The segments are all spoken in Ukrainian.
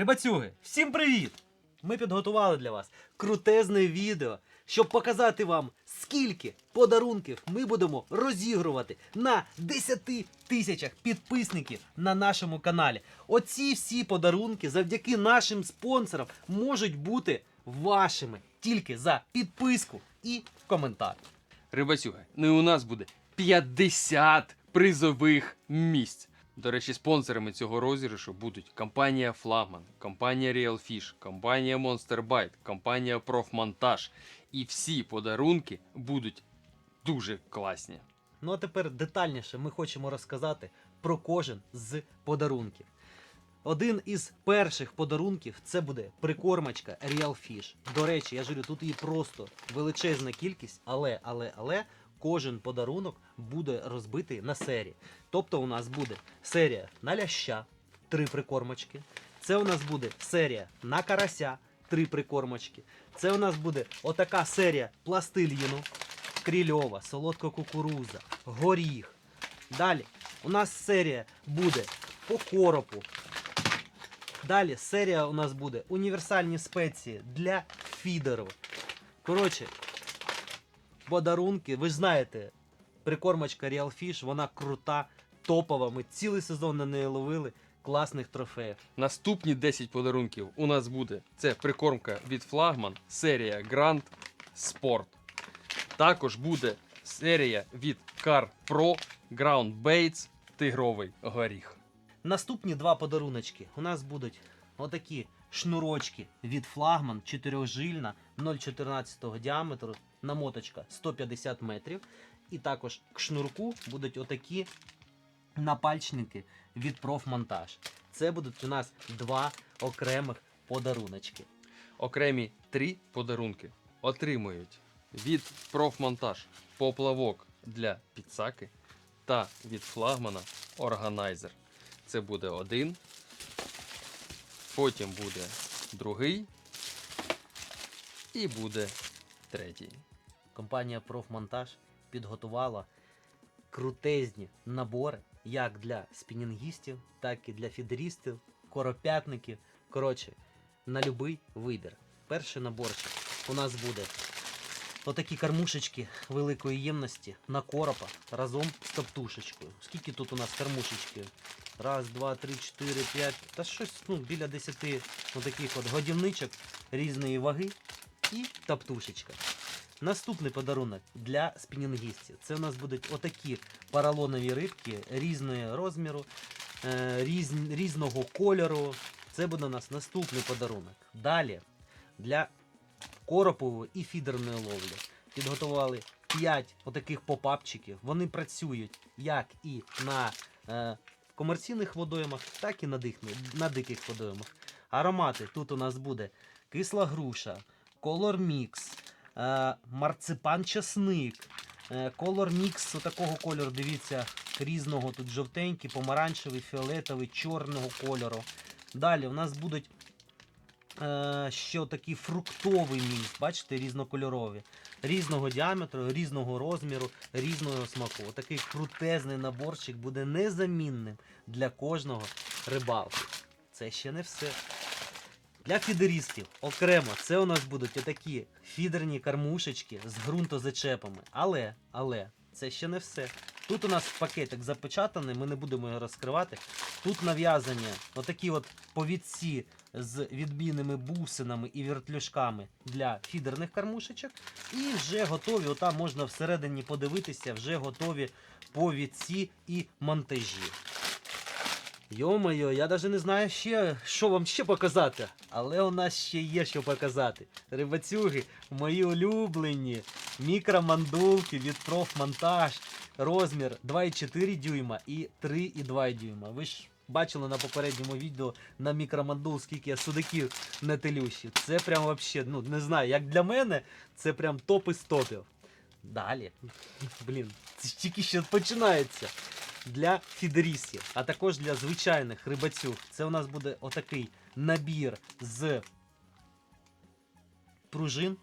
Рибацюги, всім привіт! Ми підготували для вас крутезне відео, щоб показати вам, скільки подарунків ми будемо розігрувати на 10 тисячах підписників на нашому каналі. Оці всі подарунки завдяки нашим спонсорам можуть бути вашими тільки за підписку і коментар. Рибасюга, ну і у нас буде 50 призових місць. До речі, спонсорами цього розіграшу будуть компанія Флагман, компанія Real Fish, компанія Monster Bite, компанія Профмонтаж. І всі подарунки будуть дуже класні. Ну а тепер детальніше ми хочемо розказати про кожен з подарунків. Один із перших подарунків це буде прикормочка Real Fish. До речі, я ж тут її просто величезна кількість, але, але, але кожен подарунок буде розбитий на серії. Тобто у нас буде серія на ляща, три прикормочки. Це у нас буде серія на карася, три прикормочки. Це у нас буде отака серія пластиліну, крільова, солодка кукуруза, горіх. Далі у нас серія буде по коропу. Далі серія у нас буде універсальні спеції для фідеру. Коротше, подарунки, ви ж знаєте, прикормочка Real Fish, вона крута, топова. Ми цілий сезон на неї ловили класних трофеїв. Наступні 10 подарунків у нас буде це прикормка від Флагман, серія Grand Sport. Також буде серія від Car Pro Ground Baits Тигровий горіх. Наступні два подаруночки у нас будуть отакі шнурочки від флагман 4жильна 0,14 діаметру, намоточка 150 метрів. І також к шнурку будуть отакі напальчники від профмонтаж. Це будуть у нас два окремих подаруночки. Окремі три подарунки отримують від профмонтаж поплавок для підсаки та від флагмана органайзер. Це буде один, потім буде другий і буде третій. Компанія Профмонтаж підготувала крутезні набори як для спінінгістів, так і для фідерістів, коропятників. Коротше, на будь-який вибір. Перший наборчик у нас буде отакі кормушечки великої ємності на коропа разом з топтушечкою. Скільки тут у нас кормушечки? Раз, два, три, чотири, п'ять. Та щось ну, біля десяти отаких от годівничок різної ваги і топтушечка. Наступний подарунок для спінінгістів. Це у нас будуть отакі поролонові рибки різного розміру, е, різ, різного кольору. Це буде у нас наступний подарунок. Далі для коропової і фідерної ловлі підготували 5 отаких попапчиків. Вони працюють як і на е, комерційних водоймах, так і на, дих, на диких водоймах. Аромати тут у нас буде кисла груша, колор мікс, марципан часник, е, колор мікс такого кольору, дивіться, різного тут жовтенький, помаранчевий, фіолетовий, чорного кольору. Далі у нас будуть е, ще такий фруктовий мікс, бачите, різнокольорові, різного діаметру, різного розміру, різного смаку. Такий крутезний наборчик буде незамінним для кожного рибалки. Це ще не все. Для фідерістів окремо це у нас будуть отакі фідерні кормушечки з ґрунтозачепами. Але, але, це ще не все. Тут у нас пакетик запечатаний, ми не будемо його розкривати. Тут нав'язані отакі от повідці з відмінними бусинами і вертлюжками для фідерних кормушечок. І вже готові, отам можна всередині подивитися, вже готові повідці і монтажі. Йо-моє, я навіть не знаю ще, що вам ще показати. Але у нас ще є що показати. Рибацюги, мої улюблені мікромандулки від профмонтаж. Розмір 2,4 дюйма і 3,2 дюйма. Ви ж бачили на попередньому відео на мікромандул, скільки я судаків на телющі. Це прям вообще, ну не знаю, як для мене, це прям топ із топів. Далі. Блін, це тільки ще починається для фідерістів, а також для звичайних рибацюг. Це у нас буде отакий набір з пружин.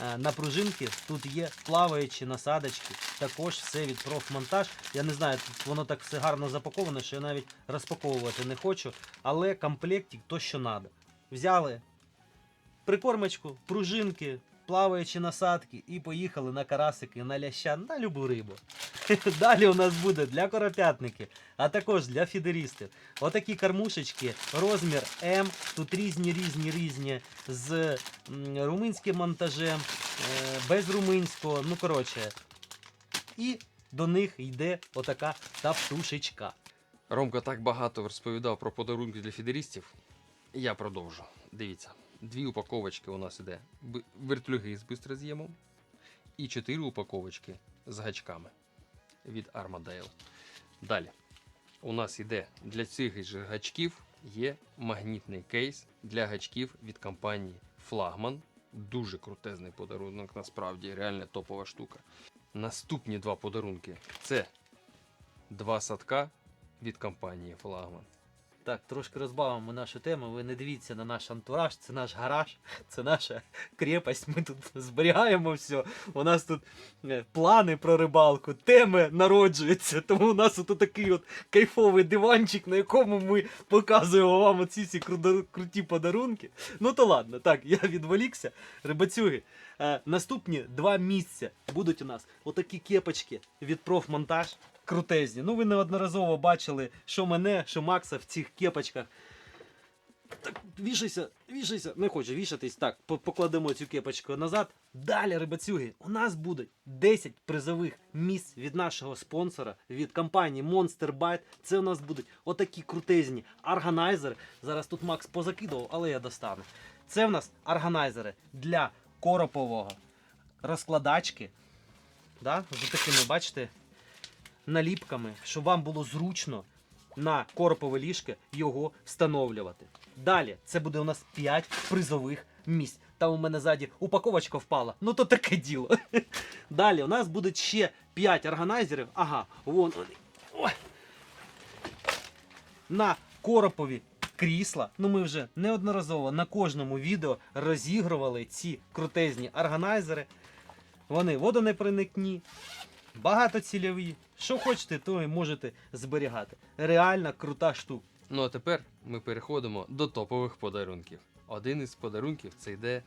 Е, На пружинки тут є плаваючі насадочки, також все від профмонтаж. Я не знаю, тут воно так все гарно запаковано, що я навіть розпаковувати не хочу, але комплектик то, що треба. Взяли прикормочку, пружинки, плаваючі насадки і поїхали на карасики, на ляща, на любу рибу. Далі у нас буде для коропятників, а також для фідерістів. Отакі кормушечки, розмір М. Тут різні, різні, різні з румунським монтажем, е, без румунського. Ну, коротше. І до них йде отака таптушечка. Ромка так багато розповідав про подарунки для фідерістів. Я продовжу. Дивіться, дві упаковочки у нас іде вертлюги з бистроз'ємом і чотири упаковочки з гачками від Armadale. Далі. У нас іде для цих же гачків є магнітний кейс для гачків від компанії Flagman. Дуже крутезний подарунок, насправді, реально топова штука. Наступні два подарунки це два садка від компанії Flagman. Так, трошки розбавимо нашу тему. Ви не дивіться на наш антураж, це наш гараж, це наша крепость. Ми тут зберігаємо все. У нас тут е, плани про рибалку, теми народжуються. Тому у нас тут такий от кайфовий диванчик, на якому ми показуємо вам оці всі круті подарунки. Ну то ладно, так, я відволікся. Рибацюги. Е, наступні два місця будуть у нас отакі кепочки від профмонтаж. Крутезні. Ну, ви неодноразово бачили, що мене, що Макса в цих кепочках. Так, вішайся, вішайся. Не хочу вішатись. Так, покладемо цю кепочку назад. Далі, рибацюги, у нас будуть 10 призових місць від нашого спонсора, від компанії Monster Bite. Це у нас будуть отакі крутезні органайзери. Зараз тут Макс позакидував, але я достану. Це в нас органайзери для коропового розкладачки. Да? З такими, бачите, наліпками, щоб вам було зручно на коропове ліжко його встановлювати. Далі це буде у нас 5 призових місць. Там у мене ззаді упаковочка впала. Ну то таке діло. Далі у нас буде ще 5 органайзерів. Ага, вон вони. На коропові крісла. Ну ми вже неодноразово на кожному відео розігрували ці крутезні органайзери. Вони водонепроникні, багатоцільові. Що хочете, то і можете зберігати. Реально крута штука. Ну а тепер ми переходимо до топових подарунків. Один із подарунків це йде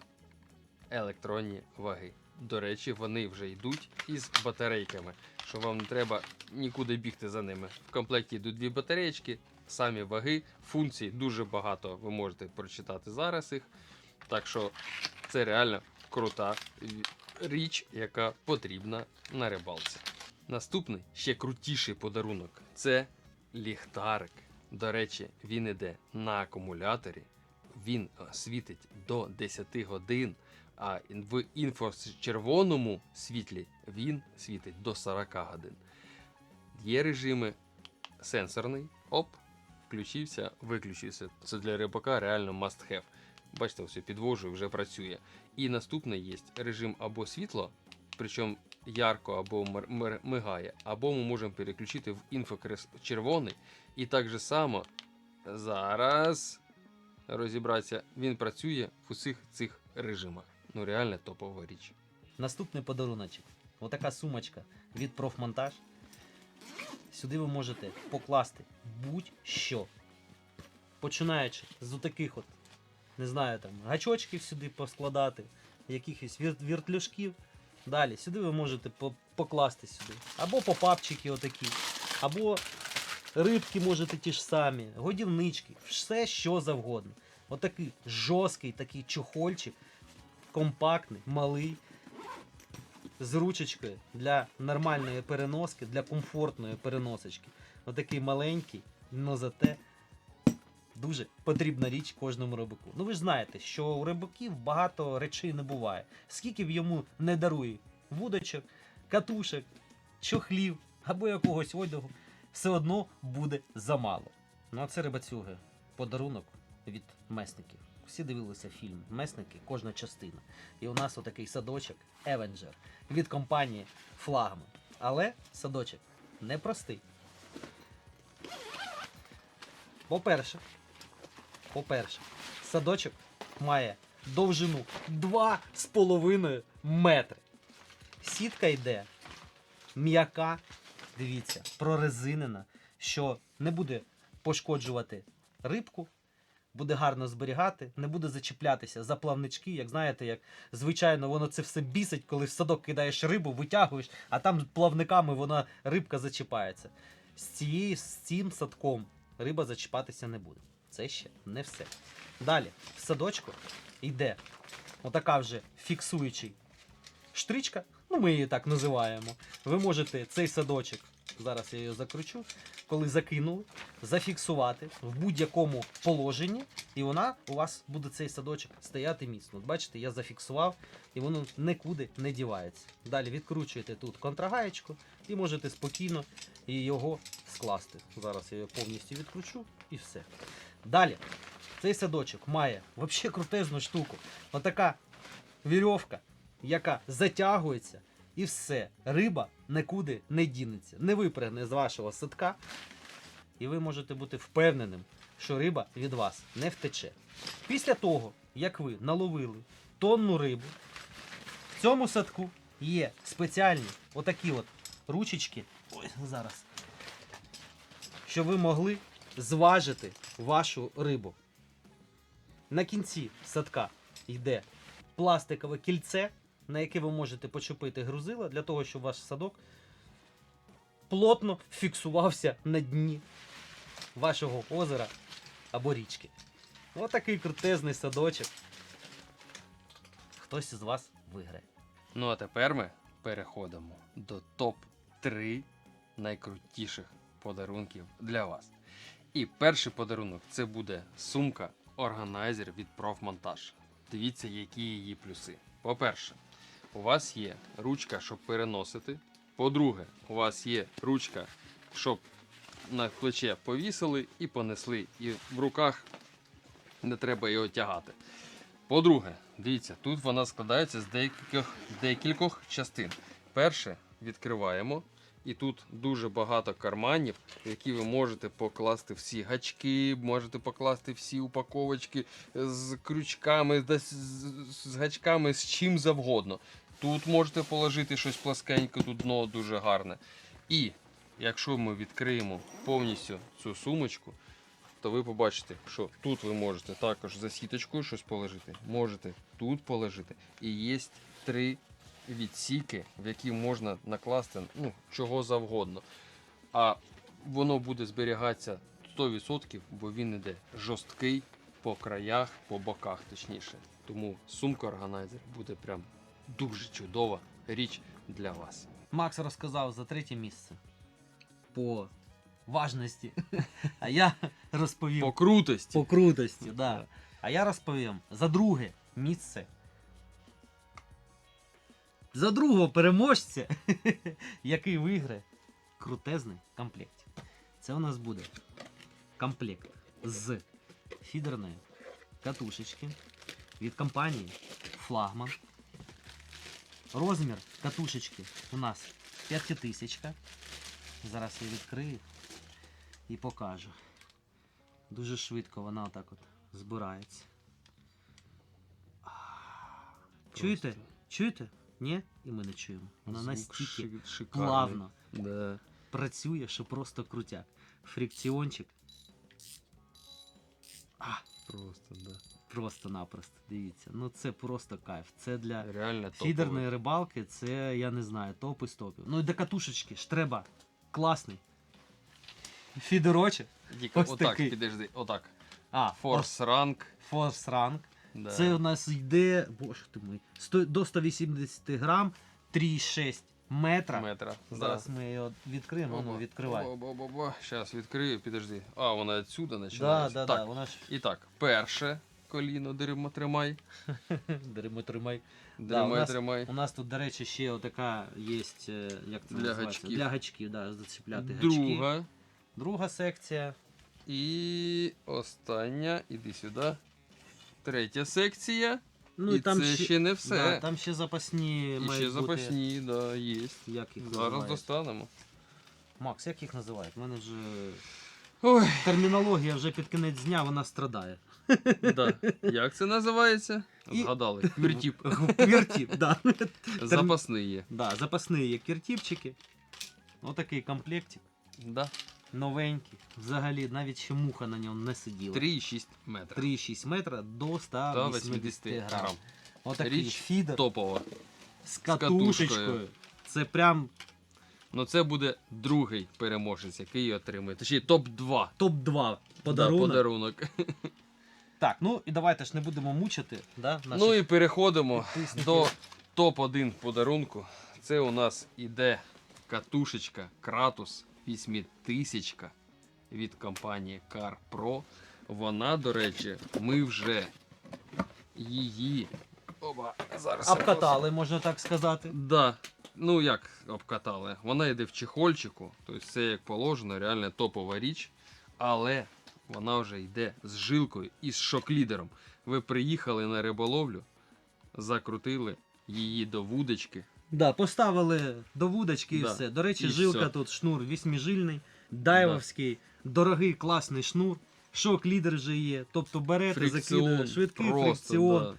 електронні ваги. До речі, вони вже йдуть із батарейками, що вам не треба нікуди бігти за ними. В комплекті йдуть дві батареєчки, самі ваги, функцій дуже багато. Ви можете прочитати зараз їх. Так що це реально крута річ, яка потрібна на рибалці. Наступний ще крутіший подарунок це ліхтарик. До речі, він іде на акумуляторі, він е, світить до 10 годин, а в інфрачервоному світлі він світить до 40 годин. Є режими сенсорний, оп, включився, виключився. Це для рибака реально must have. Бачите, все підвожу вже працює. І наступний є режим або світло, причому ярко або мигає, або ми можемо переключити в інфокрес червоний. І так же само зараз розібратися, він працює в усіх цих режимах. Ну реально топова річ. Наступний подаруночок. Отака сумочка від профмонтаж. Сюди ви можете покласти будь-що. Починаючи з таких от, не знаю, там, гачочків сюди поскладати, якихось вір- віртлюшків. Далі, сюди ви можете по- покласти сюди. Або попапчики отакі, або рибки можете ті ж самі, годівнички, все що завгодно. Отакий жорсткий такий чохольчик, компактний, малий з ручечкою для нормальної переноски, для комфортної переносочки. Отакий маленький, але зате дуже потрібна річ кожному рибаку. Ну ви ж знаєте, що у рибаків багато речей не буває. Скільки б йому не дарує вудочок, катушек, чохлів або якогось одягу, все одно буде замало. Ну а це рибацюги. Подарунок від месників. Всі дивилися фільм Месники, кожна частина. І у нас отакий садочок Avenger від компанії Флагман. Але садочок непростий. По-перше, по-перше, садочок має довжину 2,5 метри. Сітка йде м'яка, дивіться, прорезинена, що не буде пошкоджувати рибку, буде гарно зберігати, не буде зачіплятися за плавнички, як знаєте, як звичайно воно це все бісить, коли в садок кидаєш рибу, витягуєш, а там плавниками вона рибка зачіпається. З, цією, з цим садком риба зачіпатися не буде. Це ще не все. Далі, в садочку йде отака вже фіксуючий штричка, ну ми її так називаємо. Ви можете цей садочок, зараз я його закручу, коли закинули, зафіксувати в будь-якому положенні, і вона у вас буде цей садочок стояти міцно. От бачите, я зафіксував, і воно нікуди не дівається. Далі відкручуєте тут контрагаєчку і можете спокійно його скласти. Зараз я його повністю відкручу і все. Далі, цей садочок має взагалі крутезну штуку. Отака вірьовка, яка затягується, і все. Риба нікуди не дінеться, не випрягне з вашого садка, і ви можете бути впевненим, що риба від вас не втече. Після того, як ви наловили тонну рибу, в цьому садку є спеціальні отакі от ручечки. Ой, зараз. Щоб ви могли зважити вашу рибу. На кінці садка йде пластикове кільце, на яке ви можете почепити грузила для того, щоб ваш садок плотно фіксувався на дні вашого озера або річки. Отакий крутезний садочок. Хтось із вас виграє. Ну а тепер ми переходимо до топ-3 найкрутіших подарунків для вас. І перший подарунок це буде сумка органайзер від профмонтаж. Дивіться, які її плюси. По-перше, у вас є ручка, щоб переносити. По-друге, у вас є ручка, щоб на плече повісили і понесли. І в руках не треба його тягати. По-друге, дивіться, тут вона складається з декількох, декількох частин. Перше відкриваємо, і тут дуже багато карманів, в які ви можете покласти всі гачки, можете покласти всі упаковочки з крючками, з, гачками, з чим завгодно. Тут можете положити щось пласкеньке, тут дно дуже гарне. І якщо ми відкриємо повністю цю сумочку, то ви побачите, що тут ви можете також за сіточкою щось положити, можете тут положити. І є три відсіки, в які можна накласти ну, чого завгодно. А воно буде зберігатися 100%, бо він іде жорсткий по краях, по боках, точніше. Тому сумка органайзер буде прям дуже чудова річ для вас. Макс розказав за третє місце по важності. А я розповім По крутості. по крутості. Да. А я розповім за друге місце. За другого переможця, який виграє крутезний комплект. Це у нас буде комплект з фідерної катушечки від компанії Флагман. Розмір катушечки у нас 5000. Зараз я відкрию і покажу. Дуже швидко вона отак от збирається. Чуєте? Чуєте? Ні? І ми не чуємо. Вона звук настільки шикарний. плавно Да. працює, що просто крутяк. Фрикціончик. А, Просто, да. Просто-напросто. Дивіться. Ну це просто кайф. Це для Реально топовий. фідерної рибалки, це, я не знаю, топи з топів. Ну і до катушечки ж треба класний. Фідерочок. Діка, Ось отак, такий. підожди, отак. А, Force rank. Force Rank. Да. Це у нас йде, боже ти мій, до 180 грам, 3,6 метра. метра. Зараз ми його відкриємо, ну відкривай. Зараз відкрию, підожди. А, вона відсюди Да, починається. да, так, да, вона ж І так, перше коліно дерево тримай. Деремо тримай. Деремо у нас- тримай. У нас тут, до речі, ще отака є, як це Для називається? гачків. Для гачків, да, зацепляти гачки. Друга. Друга секція. І остання, іди сюди. Третя секція. Ну і це ще, не все. Да, там ще запасні І мають ще бути. запасні, да, є. Як їх Зараз називають? достанемо. Макс, як їх називають? У мене вже Ой, термінологія вже під кінець дня вона страдає. Да. Як це називається? І- Згадали. Квіртіп. Квіртіп, да. Запасний є. Да, запасні є квіртіпчики. Отакий комплектик. Да. Новенький. Взагалі, навіть ще муха на ньому не сиділа. 3,6 метра. 3,6 метра до 180 180 грам. грам. Отакий Річ фідер Топова. з катушкою. катушечкою. Це прям Ну це буде другий переможець, який її отримує. Точніше, топ-2. топ-2 подарунок. Да, подарунок. Так, ну і давайте ж не будемо мучити. Да, наших Ну і переходимо до топ-1 подарунку. Це у нас іде катушечка Kratos 8000 від компанії Car Pro. Вона, до речі, ми вже її. Оба, зараз я обкатали, можна так сказати. Да. Ну як обкатали? Вона йде в чехольчику, тобто це як положено, реально топова річ. Але вона вже йде з жилкою і з шок-лідером. Ви приїхали на риболовлю, закрутили її до вудочки. Да, поставили до вудочки і Да. все. До речі, І жилка все. тут шнур вісьмижильний, дайвовський, дорогий, класний шнур. Шок лідер вже є. Тобто берете, закидує швидкий просто, фрикціон. да.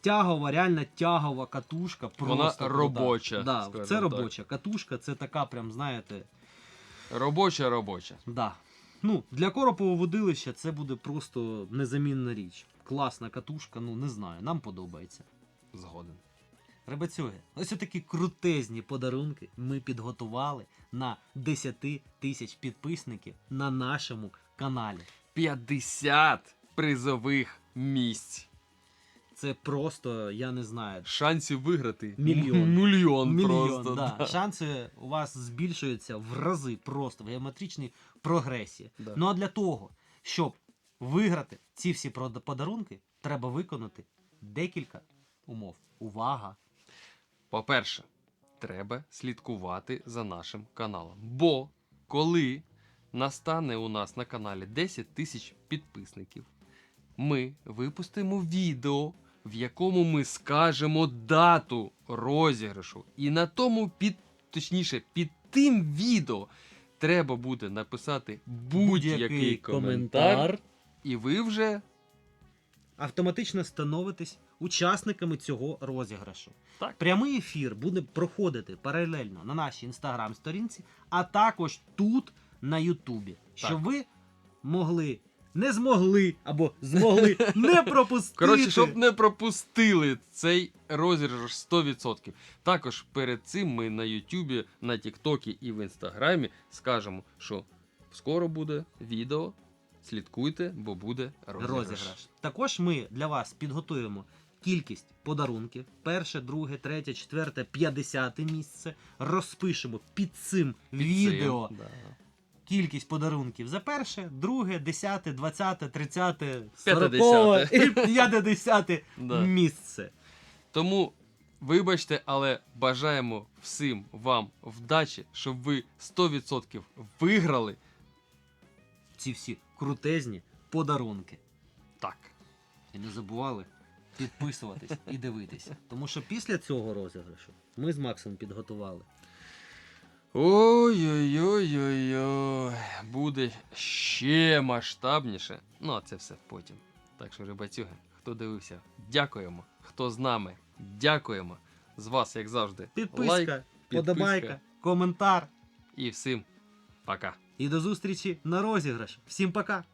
Тягова, реально тягова катушка. Просто Вона робоча, Да, скажімо це так. робоча катушка, це така, прям, знаєте, Робоча, робоча. да. Ну, для коропового водилища це буде просто незамінна річ. Класна катушка, ну не знаю, нам подобається. Згоден. Ребятюги, ось такі крутезні подарунки ми підготували на 10 тисяч підписників на нашому каналі. 50 призових місць. Це просто, я не знаю, Шансів виграти Мільйон. Мільйон, мільйон. просто. да. да. Шанси у вас збільшуються в рази просто в геометричній прогресії. Да. Ну а для того, щоб виграти ці всі подарунки, треба виконати декілька умов. Увага! По-перше, треба слідкувати за нашим каналом. Бо коли настане у нас на каналі 10 тисяч підписників, ми випустимо відео, в якому ми скажемо дату розіграшу. І на тому під, точніше, під тим відео треба буде написати будь-який коментар, і ви вже автоматично становитесь учасниками цього розіграшу. Так. Прямий ефір буде проходити паралельно на нашій інстаграм-сторінці, а також тут на Ютубі, щоб ви могли. Не змогли або змогли не пропустити. Коротше, щоб не пропустили цей розіграш 100%. Також перед цим ми на Ютубі, на Тіктокі і в Інстаграмі скажемо, що скоро буде відео. Слідкуйте, бо буде розіграш. розіграш. Також ми для вас підготуємо кількість подарунків: перше, друге, третє, четверте, п'ятдесяте місце. Розпишемо під цим Під відео цим, да. Кількість подарунків за перше, друге, десяте, двадцяте, тридцяте, сорокове і п'ятдесяте місце. Тому вибачте, але бажаємо всім вам вдачі, щоб ви 100% виграли. Ці всі крутезні подарунки. Так. І не забували підписуватись і дивитися. Тому що після цього розіграшу ми з Максом підготували Ой-ой-ой-ой-ой. Буде ще масштабніше. Ну, а це все потім. Так що, рибацюги, хто дивився, дякуємо. Хто з нами, дякуємо. З вас, як завжди, підписка, лайк, підписка. подобайка, коментар. І всім пока. І до зустрічі на розіграш. Всім пока!